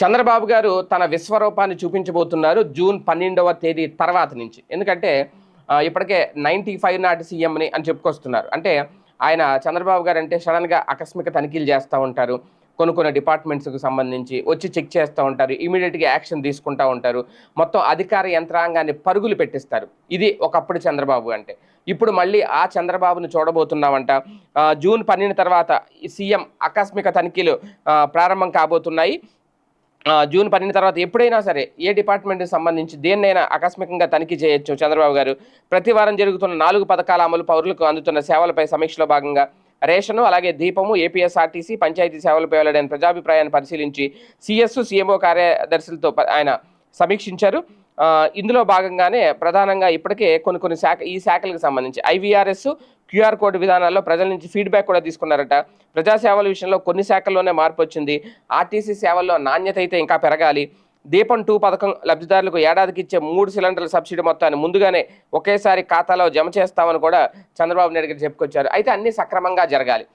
చంద్రబాబు గారు తన విశ్వరూపాన్ని చూపించబోతున్నారు జూన్ పన్నెండవ తేదీ తర్వాత నుంచి. ఎందుకంటే ఇప్పటికే నైంటీ ఫైవ్ నాటి సీఎంని అని చెప్పుకొస్తున్నారు. అంటే ఆయన చంద్రబాబు గారు అంటే సడన్గా ఆకస్మిక తనిఖీలు చేస్తూ ఉంటారు. కొన్ని కొన్ని డిపార్ట్మెంట్స్కి సంబంధించి వచ్చి చెక్ చేస్తూ ఉంటారు. ఇమీడియట్గా యాక్షన్ తీసుకుంటూ ఉంటారు. మొత్తం అధికార యంత్రాంగాన్ని పరుగులు పెట్టిస్తారు. ఇది ఒకప్పుడు చంద్రబాబు అంటే. ఇప్పుడు మళ్ళీ ఆ చంద్రబాబును చూడబోతున్నామంట. జూన్ పన్నెండు తర్వాత సీఎం ఆకస్మిక తనిఖీలు ప్రారంభం కాబోతున్నాయి. జూన్ పన్నెండు తర్వాత ఎప్పుడైనా సరే ఏ డిపార్ట్మెంట్కి సంబంధించి దేన్నైనా ఆకస్మికంగా తనిఖీ చేయొచ్చు. చంద్రబాబు గారు ప్రతి వారం జరుగుతున్న నాలుగు పథకాల అమలు పౌరులకు అందుతున్న సేవలపై సమీక్షలో భాగంగా రేషను అలాగే దీపము ఏపీఎస్ఆర్టీసీ పంచాయతీ సేవలపై వెల్లడైన ప్రజాభిప్రాయాన్ని పరిశీలించి సిఎస్ సీఎంఓ కార్యదర్శులతో ఆయన సమీక్షించారు. ఇందులో భాగంగానే ప్రధానంగా ఇప్పటికే కొన్ని కొన్ని శాఖ ఈ శాఖలకు సంబంధించి ఐవీఆర్ఎస్ క్యూఆర్ కోడ్ విధానాల్లో ప్రజల నుంచి ఫీడ్బ్యాక్ కూడా తీసుకున్నారట. ప్రజాసేవల విషయంలో కొన్ని శాఖల్లోనే మార్పు వచ్చింది. ఆర్టీసీ సేవల్లో నాణ్యత అయితే ఇంకా పెరగాలి. దీపం టూ పథకం లబ్ధిదారులకు ఏడాదికి ఇచ్చే మూడు సిలిండర్ల సబ్సిడీ మొత్తాన్ని ముందుగానే ఒకేసారి ఖాతాలో జమ చేస్తామని కూడా చంద్రబాబు నాయుడు గారు చెప్పుకొచ్చారు. అయితే అన్నీ సక్రమంగా జరగాలి.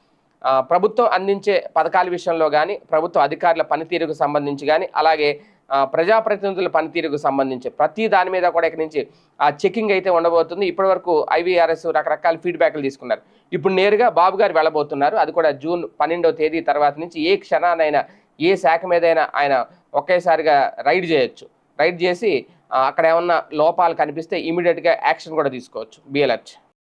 ప్రభుత్వం అందించే పథకాల విషయంలో కానీ ప్రభుత్వ అధికారుల పనితీరుకు సంబంధించి కానీ అలాగే ప్రజాప్రతినిధుల పనితీరుకు సంబంధించి ప్రతి దాని మీద కూడా ఇక్కడి నుంచి ఆ చెకింగ్ అయితే ఉండబోతుంది. ఇప్పటివరకు ఐవీఆర్ఎస్ రకరకాల ఫీడ్బ్యాక్లు తీసుకున్నారు. ఇప్పుడు నేరుగా బాబు గారు వెళ్ళబోతున్నారు. అది కూడా జూన్ పన్నెండో తేదీ తర్వాత నుంచి ఏ క్షణానైనా ఏ శాఖ మీదైనా ఆయన ఒకేసారిగా రైడ్ చేయొచ్చు. రైడ్ చేసి అక్కడ ఏమన్నా లోపాలు కనిపిస్తే ఇమీడియట్గా యాక్షన్ కూడా తీసుకోవచ్చు. Be alert.